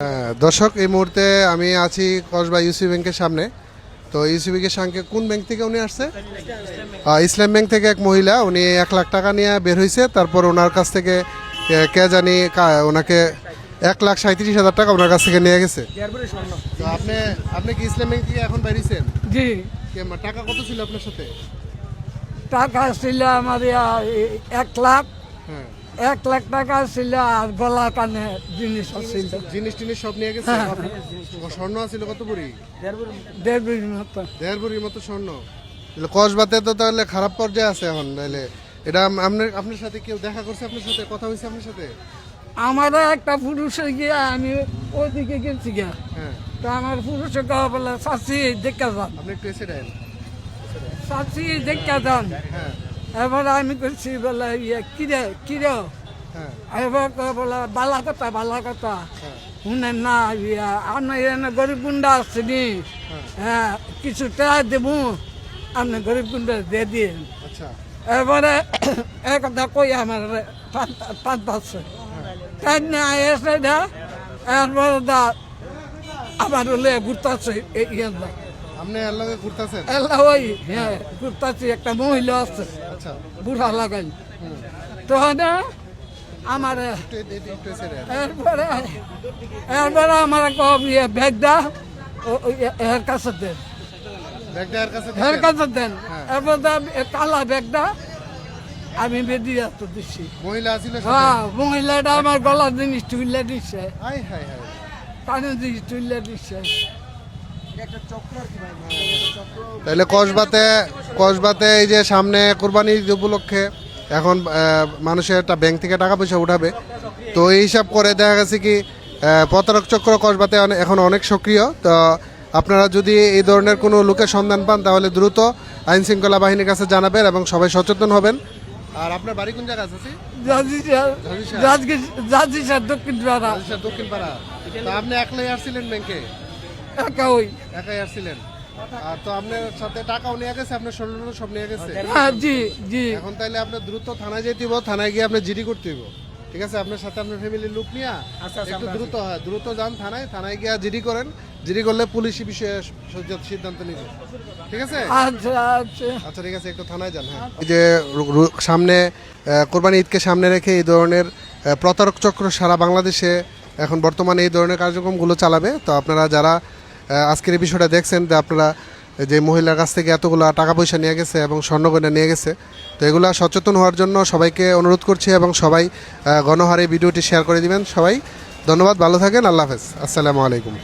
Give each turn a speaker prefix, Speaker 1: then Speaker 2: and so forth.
Speaker 1: হ্যাঁ, দর্শক এই মুহূর্তে আমি আছি কসবা ইউসি ব্যাংকের সামনে। তো ইউসি ব্যাংকের সঙ্গে কোন ব্যাংক থেকে উনি আসছে? ইসলাম ব্যাংক থেকে এক মহিলা উনি এক লাখ টাকা নিয়ে বের হয়েছে তারপর ওনার কাছ থেকে কে জানি ওনাকে এক লাখ সাঁত্রিশ হাজার টাকা ওনার কাছ থেকে নিয়ে গেছে। তো আপনি আপনি কি ইসলাম ব্যাংক থেকে এখন বেরিয়েছেন
Speaker 2: জি।
Speaker 1: টাকা কত ছিল আপনার সাথে?
Speaker 2: টাকা ছিল আমার এক লাখ।
Speaker 1: হ্যাঁ।
Speaker 2: এক লাখ টাকা ছিল আর গলা কানে জিনিস ছিল।
Speaker 1: জিনিস টিনিস সব নিয়ে গেছে? স্বর্ণ আছিল কত বুড়ি
Speaker 2: দেড় বিঘির মতো।
Speaker 1: দেড় বুড়ির মতো স্বর্ণ। কসবাতে তো তাহলে খারাপ পর্যায়ে আছে এখন তাহলে এটা আপনার আপনার সাথে কেউ দেখা করছে আপনার সাথে? কথা হয়েছে আপনার সাথে?
Speaker 2: আমার একটা পুরুষে গিয়ে আমি ওইদিকে গেছি গিয়া।
Speaker 1: হ্যাঁ।
Speaker 2: তো আমার পুরুষে কে বলে চাষি দেখা যান।
Speaker 1: আপনি একটু এসে দেন।
Speaker 2: চাষি দেখা যান।
Speaker 1: হ্যাঁ।
Speaker 2: এবার আমি করছি বলে ইয়ে কিরে কিরে
Speaker 1: হ্যাঁ।
Speaker 2: এবার বলে বালা কথা বালা কথা।
Speaker 1: হ্যাঁ।
Speaker 2: শুনে না ইয়া আমি এনে গরিব গুন্ডা আসছিনি হ্যাঁ। কিছু টাকা দেবো আপনি গরিব গুন্ডা দিয়ে দিন।
Speaker 1: আচ্ছা।
Speaker 2: এবারে এক কথা কই আমার পাঁচ পাচ্ছে তাই না এসে দা এরপরে দা আবার হলে ঘুরতেছে ইয়ে
Speaker 1: আপনি এর লগে ঘুরতেছেন?
Speaker 2: এলা ওই হ্যাঁ ঘুরতেছি একটা মহিলা আছে।
Speaker 1: আচ্ছা।
Speaker 2: বুড়া লাগাই। তো না আমার
Speaker 1: একটু একটু
Speaker 2: এরপরে এরপরে আমার ইয়ে ব্যাগ দা ও- ও- এর কাছে দেন।
Speaker 1: ব্যাগটা এর কাছে
Speaker 2: এর
Speaker 1: দিছেন?
Speaker 2: কাছে দেন।
Speaker 1: হ্যাঁ।
Speaker 2: এরপর কালা ব্যাগটা আমি বেরিয়ে তো দিচ্ছি
Speaker 1: মহিলা আছিল
Speaker 2: হ্যাঁ মহিলাটা আমার গলার জিনিস তুলে দিচ্ছে কানের জিনিস তুলে দিচ্ছে
Speaker 1: তাহলে কসবাতে কসবাতে এই যে সামনে কোরবানি ঈদ উপলক্ষে এখন মানুষের একটা ব্যাংক থেকে টাকা পয়সা উঠাবে। তো এই হিসাব করে দেখা গেছে কি প্রতারক চক্র কসবাতে এখন অনেক সক্রিয়। তো আপনারা যদি এই ধরনের কোনো লোকের সন্ধান পান তাহলে দ্রুত আইন শৃঙ্খলা বাহিনীর কাছে জানাবেন এবং সবাই সচেতন হবেন। আর আপনার বাড়ি কোন জায়গা আছে
Speaker 2: দক্ষিণ পাড়া।
Speaker 1: দক্ষিণ পাড়া। আপনি একলাই আসছিলেন ব্যাংকে
Speaker 2: একা ওই
Speaker 1: একাই আসছিলেন? তো আপনার সাথে টাকাও নিয়ে গেছে আপনার স্বর্ণ সব নিয়ে গেছে।
Speaker 2: জি জি।
Speaker 1: এখন তাইলে আপনার দ্রুত থানায় যেতে হইব থানায় গিয়ে আপনার জিডি করতে হইব। ঠিক আছে আপনার সাথে আপনার ফ্যামিলির লোক নিয়ে একটু দ্রুত হ্যাঁ দ্রুত যান থানায় থানায় গিয়ে জিডি করেন। জিডি করলে পুলিশি বিষয়ে সিদ্ধান্ত নিবে। ঠিক আছে?
Speaker 2: আচ্ছা আচ্ছা।
Speaker 1: আচ্ছা ঠিক আছে একটু থানায় যান হ্যাঁ। যে সামনে কোরবানি ঈদকে সামনে রেখে এই ধরনের প্রতারক চক্র সারা বাংলাদেশে এখন বর্তমানে এই ধরনের কার্যক্রমগুলো চালাবে। তো আপনারা যারা আজকের এই বিষয়টা দেখছেন যে আপনারা যে মহিলার কাছ থেকে এতগুলো টাকা পয়সা নিয়ে গেছে এবং স্বর্ণগয়না নিয়ে গেছে, তো এগুলো সচেতন হওয়ার জন্য সবাইকে অনুরোধ করছি এবং সবাই গণহারে ভিডিওটি শেয়ার করে দিবেন সবাই। ধন্যবাদ, ভালো থাকেন, আল্লাহ হাফেজ। আসসালামু আলাইকুম।